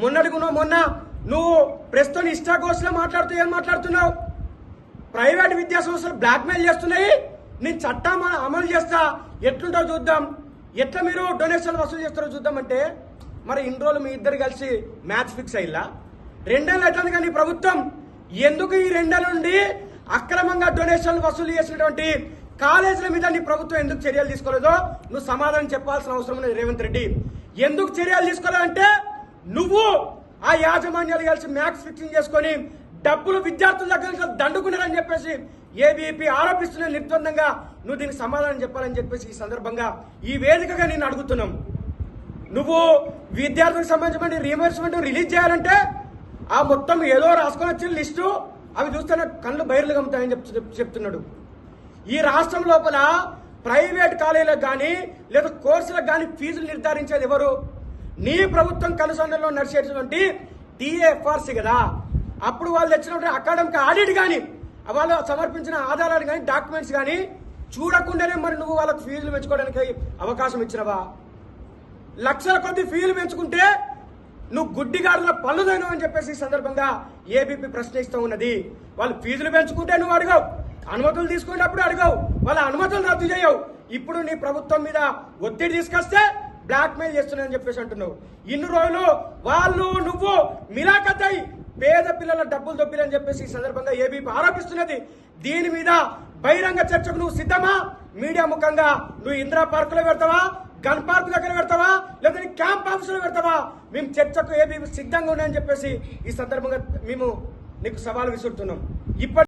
మొన్నటికి నువ్వు మొన్న నువ్వు ప్రస్తుతం ఇష్టాకోసలో మాట్లాడుతూ ఏం మాట్లాడుతున్నావు? ప్రైవేట్ విద్యా సంస్థలు బ్లాక్మెయిల్ చేస్తున్నాయి. నేను చట్టం అమలు చేస్తా. ఎట్లుంటో చూద్దాం. ఎట్లా మీరు డొనేషన్ వసూలు చేస్తారో చూద్దామంటే మరి ఇన్ని రోజులు మీ ఇద్దరు కలిసి మ్యాచ్ ఫిక్స్ అయ్యిలా? రెండేళ్ళు అవుతుంది కానీ ప్రభుత్వం ఎందుకు ఈ రెండేళ్ళ నుండి అక్రమంగా డొనేషన్లు వసూలు చేసినటువంటి కాలేజీల మీద నీ ప్రభుత్వం ఎందుకు చర్యలు తీసుకోలేదో నువ్వు సమాధానం చెప్పాల్సిన అవసరం ఉన్నది రేవంత్ రెడ్డి. ఎందుకు చర్యలు తీసుకోలేదంటే నువ్వు ఆ యాజమాన్యాలు కలిసి మ్యాక్స్ ఫిక్సింగ్ చేసుకొని డబ్బులు విద్యార్థుల దగ్గర నుంచి దండుకున్నారని చెప్పేసి ఏబీపీ ఆరోపిస్తున్న నిర్ద్వందంగా నువ్వు దీనికి సమాధానం చెప్పాలని చెప్పేసి ఈ సందర్భంగా ఈ వేదికగా నేను అడుగుతున్నాం. నువ్వు విద్యార్థులకు సంబంధించిన రీఎంబర్స్మెంట్ రిలీజ్ చేయాలంటే ఆ మొత్తం ఏదో రాసుకొని వచ్చిన లిస్టు అవి చూస్తే కళ్ళు బయర్లు కమ్ముతాయని చెప్తు చెప్తున్నాడు. ఈ రాష్ట్రం లోపల ప్రైవేట్ కాలేజీలకు కానీ లేదా కోర్సులకు కానీ ఫీజులు నిర్ధారించేది ఎవరు? నీ ప్రభుత్వం కనుసంధంలో నడిచేటువంటి టీఏఎఫ్ఆర్సీ కదా. అప్పుడు వాళ్ళు తెచ్చినటువంటి అకాడమిక్ ఆడిట్ కానీ వాళ్ళు సమర్పించిన ఆధారాలు కానీ డాక్యుమెంట్స్ కానీ చూడకుండానే మరి నువ్వు వాళ్ళకి ఫీజులు పెంచుకోవడానికి అవకాశం ఇచ్చినవా? లక్షల కొద్ది ఫీజులు పెంచుకుంటే నువ్వు గుడ్డిగాడుల పనులను అని చెప్పేసి ఈ సందర్భంగా ఏబీపీ ప్రశ్నిస్తూ ఉన్నది. వాళ్ళు ఫీజులు పెంచుకుంటే నువ్వు అడగవు. అనుమతులు తీసుకునేటప్పుడు అడగవు. వాళ్ళ అనుమతులు రద్దు చేయవు. ఇప్పుడు నీ ప్రభుత్వం మీద ఒత్తిడి తీసుకొస్తే బ్లాక్మెయిల్ చేస్తున్నాయని చెప్పేసి అంటున్నావు. ఇన్ని రోజులు వాళ్ళు నువ్వు మిలాఖతై పేద పిల్లల డబ్బులు దొబ్బిలని చెప్పేసి ఈ సందర్భంగా ఏబీపీ ఆరోపిస్తున్నది. దీని మీద బహిరంగ చర్చకు నువ్వు సిద్ధమా? మీడియా ముఖంగా నువ్వు ఇందిరా పార్కులో పెడతావా? గన్ పార్క్ దగ్గర పెడతావా? లేదా క్యాంప్ ఆఫీసులో పెడతావా? మేము చర్చకు ఏబీ సిద్ధంగా ఉన్నాయని చెప్పేసి ఈ సందర్భంగా మేము నీకు సవాల్ విసురుతున్నాం. ఇప్పటి